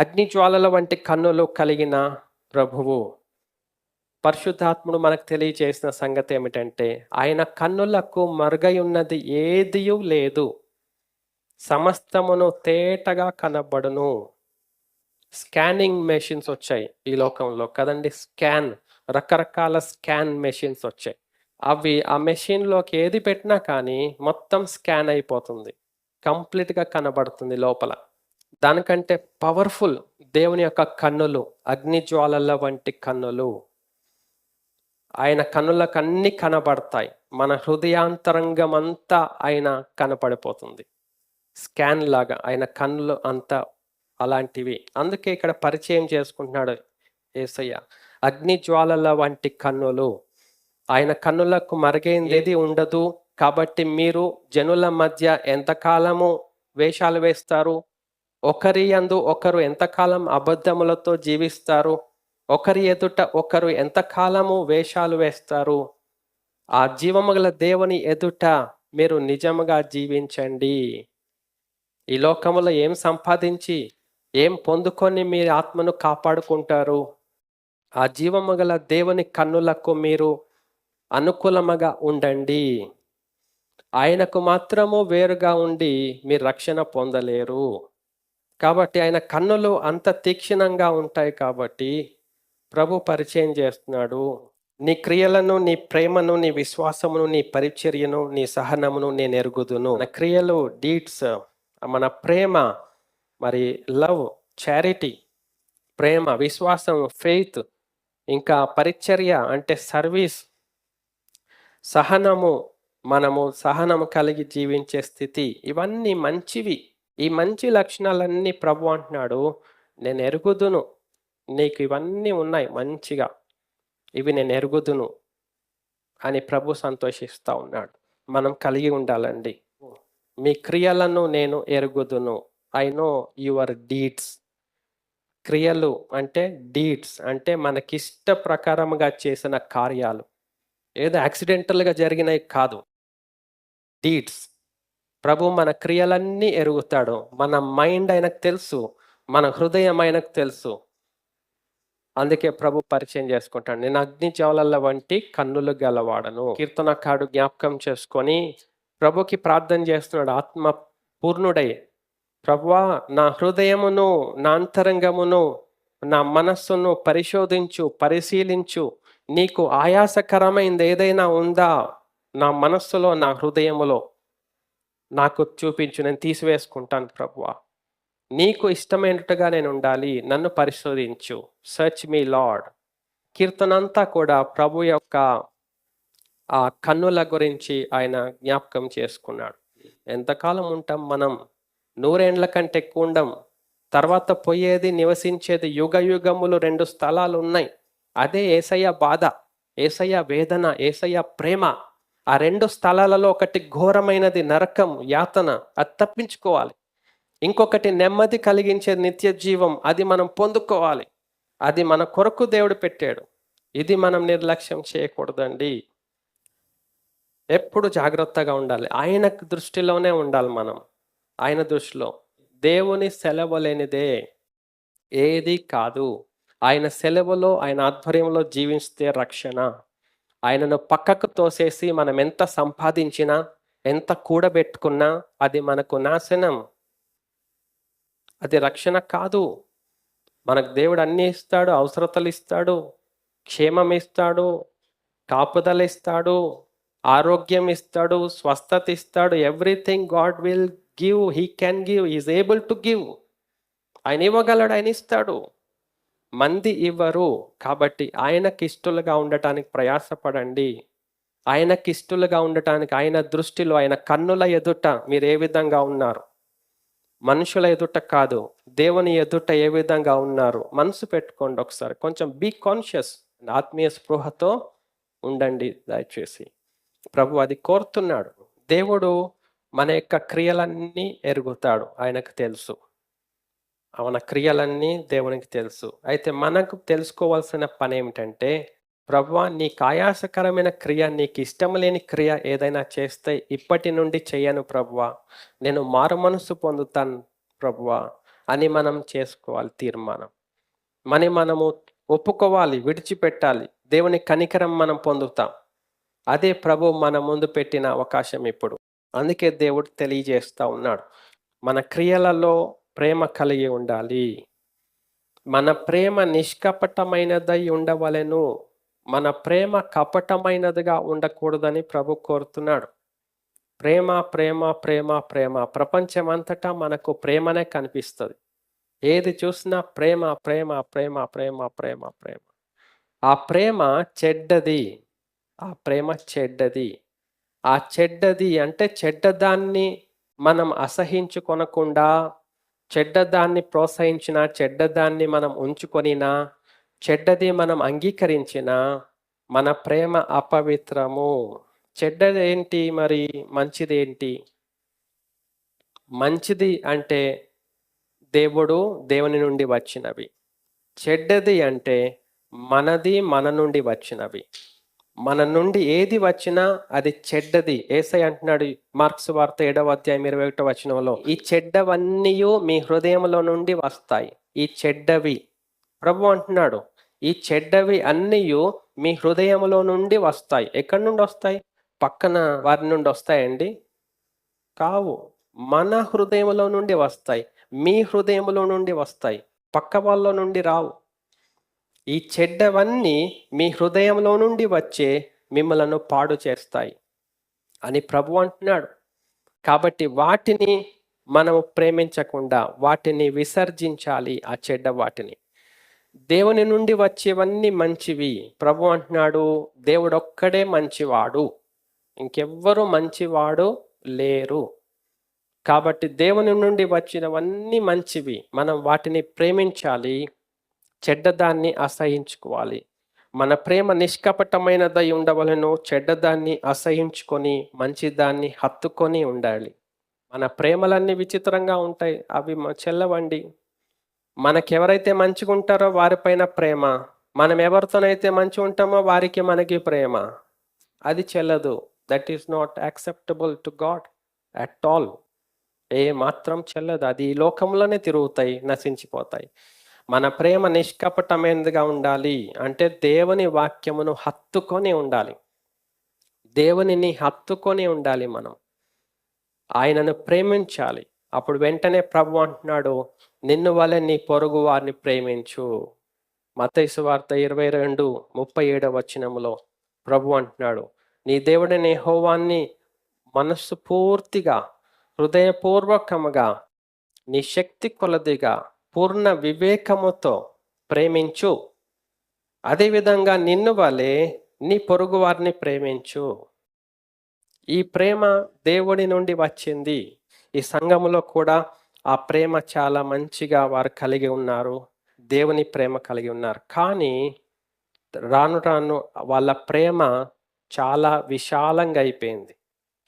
అగ్నిజ్వాలల వంటి కన్నులు కలిగిన ప్రభువు. పరిశుద్ధాత్ముడు మనకు తెలియజేసిన సంగతి ఏమిటంటే ఆయన కన్నులకు మరుగై ఉన్నది ఏదియూ లేదు. సమస్తమును తేటగా కనబడును. స్కానింగ్ మెషిన్స్ వచ్చాయి ఈ లోకంలో. కదండి? స్కాన్. రకరకాల స్కాన్ మెషిన్స్ వచ్చాయి. అవి ఆ మెషిన్లోకి ఏది పెట్టినా కానీ మొత్తం స్కాన్ అయిపోతుంది. కంప్లీట్గా కనబడుతుంది లోపల. దానికంటే పవర్ఫుల్ దేవుని యొక్క కన్నులు అగ్నిజ్వాలల వంటి కన్నులు. ఆయన కన్నులకు అన్ని కనబడతాయి. మన హృదయాంతరంగం అంతా ఆయన కనపడిపోతుంది. స్కాన్ లాగా ఆయన కన్నులు అంతా అలాంటివి. అందుకే ఇక్కడ పరిచయం చేసుకుంటున్నాడు ఏసయ్య. అగ్ని జ్వాలల వంటి కన్నులు. ఆయన కన్నులకు మరుగైంది ఉండదు. కాబట్టి మీరు జనుల మధ్య ఎంతకాలము వేషాలు వేస్తారు? ఒకరి యందు ఒకరు ఎంతకాలం అబద్ధములతో జీవిస్తారు? ఒకరి ఎదుట ఒకరు ఎంతకాలము వేషాలు వేస్తారు? ఆ జీవము గల దేవుని ఎదుట మీరు నిజముగా జీవించండి. ఈ లోకములో ఏం సంపాదించి ఏం పొందుకొని మీ ఆత్మను కాపాడుకుంటారు? ఆ జీవము గల దేవుని కన్నులకు మీరు అనుకూలముగా ఉండండి. ఆయనకు మాత్రము వేరుగా ఉండి మీరు రక్షణ పొందలేరు. కాబట్టి ఆయన కన్నులు అంత తీక్షణంగా ఉంటాయి కాబట్టి ప్రభు పరిచయం చేస్తున్నాడు. నీ క్రియలను నీ ప్రేమను నీ విశ్వాసమును నీ పరిచర్యను నీ సహనమును నేను ఎరుగుదును. మన క్రియలు డీడ్స్ మన ప్రేమ మరి లవ్ చారిటీ ప్రేమ విశ్వాసం ఫెయిత్ ఇంకా పరిచర్య అంటే సర్వీస్ సహనము మనము సహనము కలిగి జీవించే స్థితి ఇవన్నీ మంచివి. ఈ మంచి లక్షణాలన్నీ ప్రభు అంటున్నాడు నేను ఎరుగుదును. నీకు ఇవన్నీ ఉన్నాయి మంచిగా. ఇవి నేను ఎరుగుదును అని ప్రభు సంతోషిస్తూ ఉన్నాడు. మనం కలిగి ఉండాలండి. మీ క్రియలను నేను ఎరుగుదును. ఐ నో యువర్ డీడ్స్ క్రియలు అంటే డీడ్స్ అంటే మనకిష్ట ప్రకారంగా చేసిన కార్యాలు. ఏదో యాక్సిడెంటల్గా జరిగినవి కాదు. డీడ్స్ ప్రభు మన క్రియలన్నీ ఎరుగుతాడు. మన మైండ్ ఆయనకు తెలుసు. మన హృదయం ఆయనకు తెలుసు. అందుకే ప్రభు పరిచయం చేసుకుంటాడు. నేను అగ్ని జ్వాలల వంటి కన్నులు గలవాడను. కీర్తనకాడు జ్ఞాపకం చేసుకొని ప్రభుకి ప్రార్థన చేస్తున్నాడు. ఆత్మ పూర్ణుడై ప్రభువా నా హృదయమును నా అంతరంగమును నా మనస్సును పరిశోధించు పరిశీలించు. నీకు ఆయాసకరమైంది ఏదైనా ఉందా? నా మనస్సులో నా హృదయములో. నాకు చూపించు నేను తీసివేసుకుంటాను ప్రభువా. నీకు ఇష్టమైనట్టుగా నేను ఉండాలి నన్ను పరిశోధించు. సర్చ్ మీ లార్డ్ కీర్తనంతా కూడా ప్రభు యొక్క ఆ కన్నుల గురించి ఆయన జ్ఞాపకం చేసుకున్నాడు. ఎంతకాలం ఉంటాం మనం? నూరేండ్ల కంటే ఎక్కువ ఉండం. తర్వాత పోయేది నివసించేది యుగ యుగములు రెండు స్థలాలు ఉన్నాయి. అదే ఏసయ్య బాధ ఏసయ్య వేదన ఏసయ్య ప్రేమ. ఆ రెండు స్థలాలలో ఒకటి ఘోరమైనది నరకం యాతన. అది తప్పించుకోవాలి. ఇంకొకటి నెమ్మది కలిగించే నిత్య జీవం. అది మనం పొందుకోవాలి. అది మన కొరకు దేవుడు పెట్టాడు. ఇది మనం నిర్లక్ష్యం చేయకూడదండి. ఎప్పుడు జాగ్రత్తగా ఉండాలి. ఆయన దృష్టిలోనే ఉండాలి మనం. ఆయన దృష్టిలో. దేవుని సెలవు లేనిదే ఏది కాదు. ఆయన సెలవులో ఆయన ఆధ్వర్యంలో జీవిస్తే రక్షణ. ఆయనను పక్కకు తోసేసి మనం ఎంత సంపాదించినా ఎంత కూడబెట్టుకున్నా అది మనకు నాశనం. అది రక్షణ కాదు. మనకు దేవుడు అన్ని ఇస్తాడు అవసరతలు ఇస్తాడు క్షేమం ఇస్తాడు కాపుదల ఇస్తాడు ఆరోగ్యం ఇస్తాడు స్వస్థత ఇస్తాడు. Everything God will give he can give is able to give. ఆయన ఇవ్వగలడు ఆయన ఇస్తాడు. మంది ఇవ్వరు. కాబట్టి ఆయనకి ఇష్టలుగా ఉండటానికి ప్రయాసపడండి. ఆయనకి ఇష్టలుగా ఉండటానికి ఆయన దృష్టిలో ఆయన కన్నుల ఎదుట మీరు ఏ విధంగా ఉన్నారు? మనుషుల ఎదుట కాదు దేవుని ఎదుట ఏ విధంగా ఉన్నారు? మనసు పెట్టుకోండి ఒకసారి. కొంచెం బీ కాన్షియస్ ఆత్మీయ స్పృహతో ఉండండి దయచేసి. ప్రభు అది కోరుతున్నాడు. దేవుడు మన యొక్క క్రియలన్నీ ఎరుగుతాడు. ఆయనకు తెలుసు. మన క్రియలన్నీ దేవునికి తెలుసు. అయితే మనకు తెలుసుకోవాల్సిన పని ఏమిటంటే ప్రభువా నీకు ఆయాసకరమైన క్రియ నీకు ఇష్టం లేని క్రియ ఏదైనా చేస్తే ఇప్పటి నుండి చేయను ప్రభువా నేను మారు మనసు పొందుతాను ప్రభువా అని మనం చేసుకోవాలి తీర్మానం. మని మనము ఒప్పుకోవాలి విడిచిపెట్టాలి. దేవుని కనికరం మనం పొందుతాం. అదే ప్రభు మన ముందు పెట్టిన అవకాశం ఇప్పుడు. అందుకే దేవుడు తెలియజేస్తా ఉన్నాడు. మన క్రియలలో ప్రేమ కలిగి ఉండాలి. మన ప్రేమ నిష్కపటమైనదై ఉండవలను. మన ప్రేమ కపటమైనదిగా ఉండకూడదని ప్రభు కోరుతున్నాడు. ప్రేమ ప్రేమ ప్రేమ ప్రేమ. ప్రపంచమంతటా మనకు ప్రేమనే కనిపిస్తుంది. ఏది చూసినా ప్రేమ ప్రేమ ప్రేమ ప్రేమ ప్రేమ ప్రేమ. ఆ ప్రేమ చెడ్డది. ఆ ప్రేమ చెడ్డది. ఆ చెడ్డది అంటే చెడ్డదాన్ని మనం అసహించుకొనకుండా చెడ్డదాన్ని ప్రోత్సహించిన చెడ్డదాన్ని మనం ఉంచుకొనినా చెడ్డది మనం అంగీకరించిన మన ప్రేమ అపవిత్రము. చెడ్డదేంటి మరి? మంచిదేంటి? మంచిది అంటే దేవుడు దేవుని నుండి వచ్చినవి. చెడ్డది అంటే మనది మన నుండి వచ్చినవి. మన నుండి ఏది వచ్చినా అది చెడ్డది. ఏసై అంటున్నాడు మార్క్స్ వార్త ఏడవ అధ్యాయం ఇరవై ఒకటో వచనంలో ఈ చెడ్డవన్నీ మీ హృదయంలో నుండి వస్తాయి. ఈ చెడ్డవి ప్రభు అంటున్నాడు ఈ చెడ్డవి అన్నీ మీ హృదయంలో నుండి వస్తాయి. ఎక్కడి నుండి వస్తాయి? పక్కన వారి నుండి వస్తాయండి? కావు. మన హృదయంలో నుండి వస్తాయి. మీ హృదయంలో నుండి వస్తాయి. పక్క వాళ్ళ నుండి రావు. ఈ చెడ్డవన్నీ మీ హృదయంలో నుండి వచ్చే మిమ్మలను పాడు చేస్తాయి అని ప్రభు అంటున్నాడు. కాబట్టి వాటిని మనము ప్రేమించకుండా వాటిని విసర్జించాలి ఆ చెడ్డ వాటిని. దేవుని నుండి వచ్చేవన్నీ మంచివి. ప్రభు అంటున్నాడు దేవుడు ఒక్కడే మంచివాడు. ఇంకెవ్వరు మంచివాడు లేరు. కాబట్టి దేవుని నుండి వచ్చినవన్నీ మంచివి. మనం వాటిని ప్రేమించాలి చెడ్డదాన్ని అసహించుకోవాలి. మన ప్రేమ నిష్కపటమైనదై ఉండవలను చెడ్డదాన్ని అసహించుకొని మంచిదాన్ని హత్తుకొని ఉండాలి. మన ప్రేమలన్నీ విచిత్రంగా ఉంటాయి అవి చెల్లవండి. మనకెవరైతే మంచిగా ఉంటారో వారిపైన ప్రేమ. మనం ఎవరితోనైతే మంచిగా ఉంటామో వారికి మనకి ప్రేమ. అది చెల్లదు. That is not acceptable to God at all ఏ మాత్రం చెల్లదు. అది ఈ లోకంలోనే తిరుగుతాయి నశించిపోతాయి. మన ప్రేమ నిష్కపటమైనదిగా ఉండాలి అంటే దేవుని వాక్యమును హత్తుకొని ఉండాలి. దేవునిని హత్తుకొని ఉండాలి మనం. ఆయనను ప్రేమించాలి. అప్పుడు వెంటనే ప్రభు అంటున్నాడు నిన్ను వలె నీ పొరుగు వారిని ప్రేమించు. మతైసు వార్త ఇరవై రెండు ముప్పై ఏడవ వచనములో ప్రభు అంటున్నాడు నీ దేవుడనే హోవాన్ని మనస్సు పూర్తిగా హృదయపూర్వకముగా నీ శక్తి కొలదిగా పూర్ణ వివేకముతో ప్రేమించు. అదేవిధంగా నిన్ను వలె నీ పొరుగు వారిని ప్రేమించు. ఈ ప్రేమ దేవుడి నుండి వచ్చింది. ఈ సంఘములో కూడా ఆ ప్రేమ చాలా మంచిగా వారు కలిగి ఉన్నారు. దేవుని ప్రేమ కలిగి ఉన్నారు. కానీ రాను రాను వాళ్ళ ప్రేమ చాలా విశాలంగా అయిపోయింది.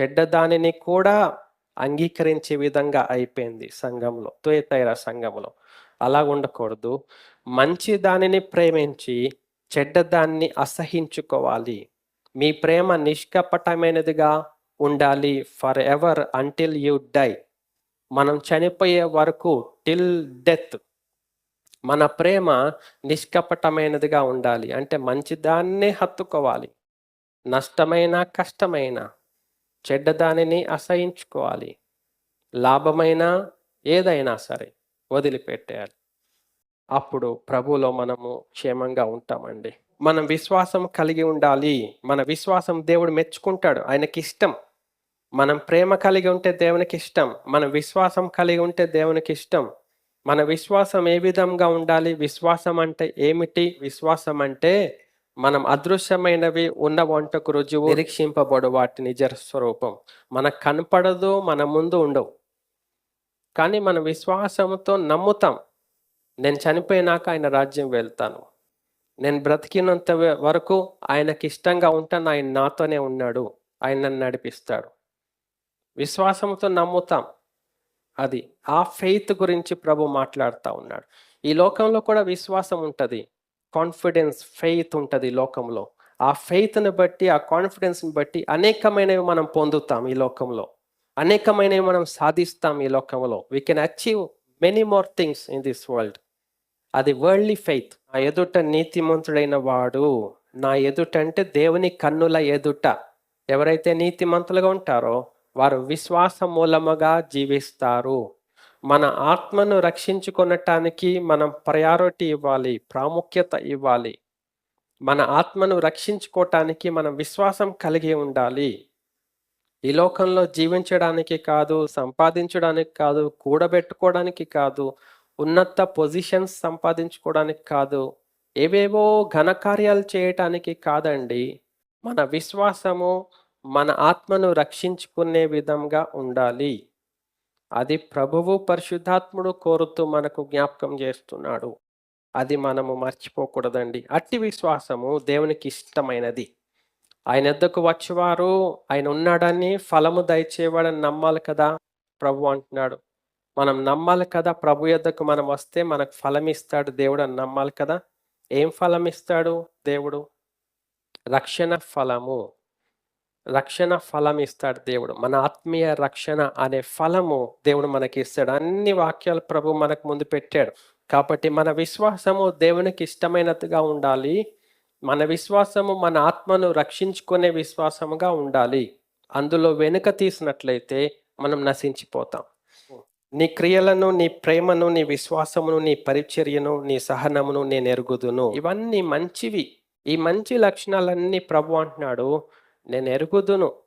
చెడ్డదానిని కూడా అంగీకరించే విధంగా అయిపోయింది సంఘంలో త్వేతైర సంఘంలో అలా ఉండకూడదు. మంచి దానిని ప్రేమించి చెడ్డదాన్ని అసహించుకోవాలి. మీ ప్రేమ నిష్కపటమైనదిగా ఉండాలి. Forever until you die. మనం చనిపోయే వరకు టిల్ డెత్. మన ప్రేమ నిష్కపటమైనదిగా ఉండాలి. అంటే మంచిదాన్నే హత్తుకోవాలి. నష్టమైన కష్టమైన. చెడ్డదానిని అసహించుకోవాలి. లాభమైన ఏదైనా సరే వదిలిపెట్టేయాలి. అప్పుడు ప్రభులో మనము క్షేమంగా ఉంటామండి. మనం విశ్వాసం కలిగి ఉండాలి. మన విశ్వాసం దేవుడు మెచ్చుకుంటాడు. ఆయనకి ఇష్టం. మనం ప్రేమ కలిగి ఉంటే దేవునికి ఇష్టం. మన విశ్వాసం కలిగి ఉంటే దేవునికి ఇష్టం. మన విశ్వాసం ఏ విధంగా ఉండాలి? విశ్వాసం అంటే ఏమిటి? విశ్వాసం అంటే మనం అదృశ్యమైనవి ఉన్న వంటకు రుజువు నిరీక్షింపబడు వాటి నిజ స్వరూపం. మనకు కనపడదు మన ముందు ఉండవు. కానీ మన విశ్వాసంతో నమ్ముతాం. నేను చనిపోయినాక ఆయన రాజ్యం వెళ్తాను. నేను బ్రతికినంత వరకు ఆయనకి ఇష్టంగా ఉంటాను ఆయన నాతోనే ఉన్నాడు ఆయన నన్ను నడిపిస్తాడు. విశ్వాసంతో నమ్ముతాం. అది ఆ ఫెయిత్ గురించి ప్రభు మాట్లాడుతూ ఉన్నాడు. ఈ లోకంలో కూడా విశ్వాసం ఉంటుంది. కాన్ఫిడెన్స్ ఫెయిత్ ఉంటుంది లోకంలో. ఆ ఫెయిత్ని బట్టి ఆ కాన్ఫిడెన్స్ని బట్టి అనేకమైనవి మనం పొందుతాం ఈ లోకంలో. అనేకమైనవి మనం సాధిస్తాం ఈ లోకంలో. We can achieve many more things in this world అది వరల్డ్లీ ఫెయిత్ నా ఎదుట నీతిమంతుడైన వాడు నా ఎదుట అంటే దేవుని కన్నుల ఎదుట. ఎవరైతే నీతిమంతులుగా ఉంటారో వారు విశ్వాస మూలముగా జీవిస్తారు. మన ఆత్మను రక్షించుకొనటానికి మనం ప్రయారిటీ ఇవ్వాలి ప్రాముఖ్యత ఇవ్వాలి. మన ఆత్మను రక్షించుకోవటానికి మనం విశ్వాసం కలిగి ఉండాలి. ఈ లోకంలో జీవించడానికి కాదు సంపాదించడానికి కాదు కూడబెట్టుకోవడానికి కాదు ఉన్నత పొజిషన్స్ సంపాదించుకోవడానికి కాదు ఏవేవో ఘనకార్యాలు చేయటానికి కాదండి. మన విశ్వాసము మన ఆత్మను రక్షించుకునే విధంగా ఉండాలి. అది ప్రభువు పరిశుద్ధాత్ముడు కోరుతూ మనకు జ్ఞాపకం చేస్తున్నాడు. అది మనము మర్చిపోకూడదండి. అట్టి విశ్వాసము దేవునికి ఇష్టమైనది. ఆయన ఎద్దకు వచ్చేవారు ఆయన ఉన్నాడని ఫలము దయచేవాడని నమ్మాలి కదా ప్రభు అంటున్నాడు. మనం నమ్మాలి కదా ప్రభు యొద్దకు మనం వస్తే మనకు ఫలం ఇస్తాడు దేవుడు అని నమ్మాలి కదా? ఏం ఫలం ఇస్తాడు దేవుడు? రక్షణ ఫలము. రక్షణ ఫలం ఇస్తాడు దేవుడు. మన ఆత్మీయ రక్షణ అనే ఫలము దేవుడు మనకి ఇస్తాడు అన్ని వాక్యాలు ప్రభు మనకు ముందు పెట్టాడు. కాబట్టి మన విశ్వాసము దేవునికి ఇష్టమైనదిగా ఉండాలి. మన విశ్వాసము మన ఆత్మను రక్షించుకునే విశ్వాసముగా ఉండాలి. అందులో వెనుక తీసినట్లయితే మనం నశించిపోతాం. నీ క్రియలను నీ ప్రేమను నీ విశ్వాసమును నీ పరిచర్యను నీ సహనమును నేను ఎరుగుదును. ఇవన్నీ మంచివి. ఈ మంచి లక్షణాలన్నీ ప్రభు అంటున్నాడు. నేను ఎరుగుదును.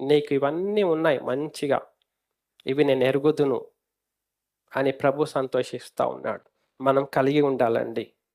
నీకు ఇవన్నీ ఉన్నాయి మంచిగా. ఇవి నేను ఎరుగుదును అని ప్రభు సంతోషిస్తూ ఉన్నాడు. మనం కలిగి ఉండాలండి.